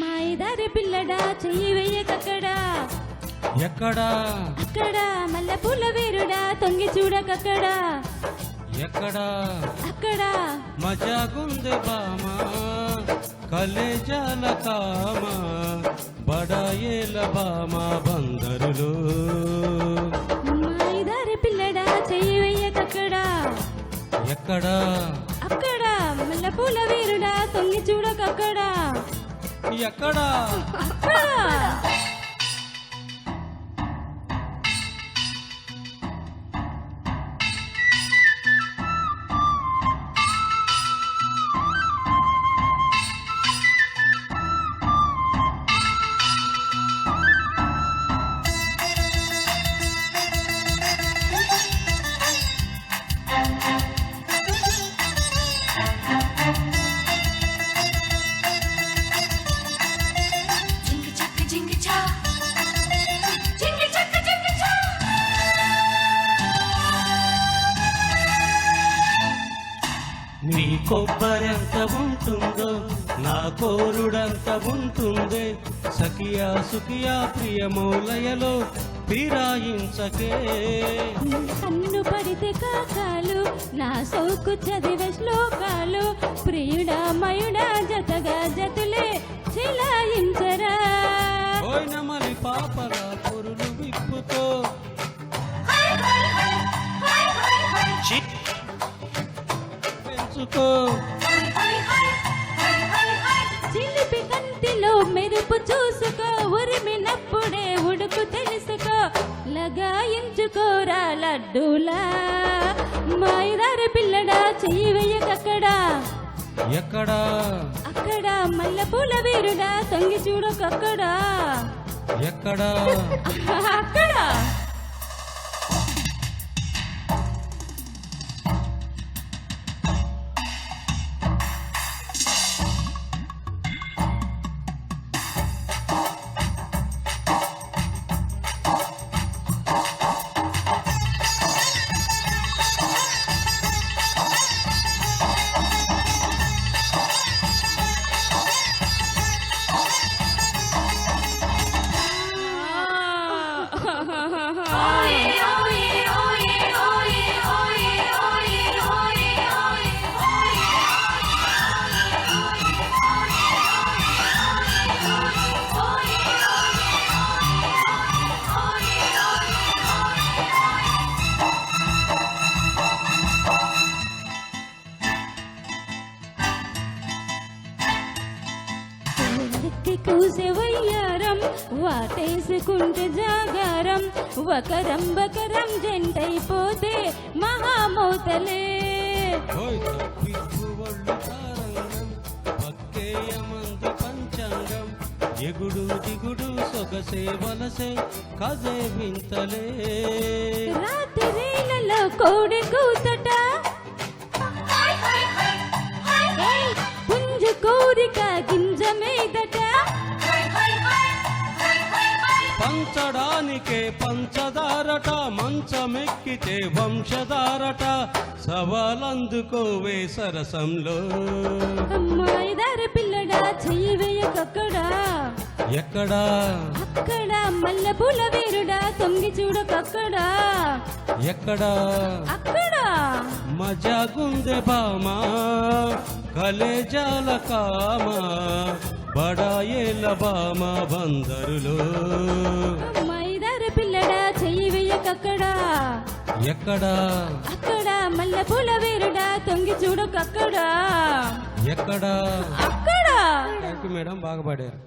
మాయదారి పిల్లడా చెయ్యి వెయ్యకక్కడా ఎక్కడా? అక్కడ మల్లె పూల వీరుడా తొంగి చూడకక్కడా? ఎక్కడా? అక్కడ? మజాగుంది బామ కలేజాల కామ బడాయేల బామ బందరులు. మాయదారి పిల్లడా చెయ్యి వెయ్యకక్కడా ఎక్కడా? అక్కడ మల్లె పూల వీరుడా తొంగి చూడకక్కడా? ఎక్కడా కొబ్బరెంత ఉంటుందో నా కోరుడంత ఉంటుందే. సఖియా సుఖియా ప్రియమౌలయలో ఫిరాయించకే. కన్ను పడితే కాకాలు నా సౌకు చదివే శ్లోకాలు ప్రియుడా మయుడా జతగా జతులే చిలాయించే hi. చిలిపి కంటిలో మెరుపు చూసుకో ఉరిమినప్పుడే ఉడుకు తెలుసుకో. లగాయించుకోరా లడ్డూలా. మాయదారి పిల్లడా చెయ్యి వెయ్యకక్కడా ఎక్కడా? అక్కడ మల్లె పూల వీరుడా తొంగి చూడకక్కడా ఎక్కడా? అక్కడ. వాటేసుకుంటే జాగారం ఒకరం బకరం జంటైపోతే మహామౌతలే. ఎగుడు దిగుడు సొగసే వలసే కజే వింతలే. రాత్రిలలో కోడి కూతట. పుంజు కోరిక గింజ మీదట పంచడానికే పంచదారట మంచమెక్కితే వంశధారట. సవాలందుకోవే సరసంలో. అమ్మాయిదారి పిల్లడా చెయ్యి వేయకక్కడా? ఎక్కడా? అక్కడ మల్లె పూల వీరుడా తొంగి చూడకక్కడా? ఎక్కడా? అక్కడ? మజాగుందె బామా కలేజాల కామ బడాయేల బామ బందరులో. మైదారు పిల్లడా చెయ్యి వేయకక్కడా? ఎక్కడా? అక్కడ మల్లె పూల వీరుడా తొంగి చూడకక్కడా ఎక్కడా? అక్కడ? థ్యాంక్ యూ మేడం బాగా పాడారు.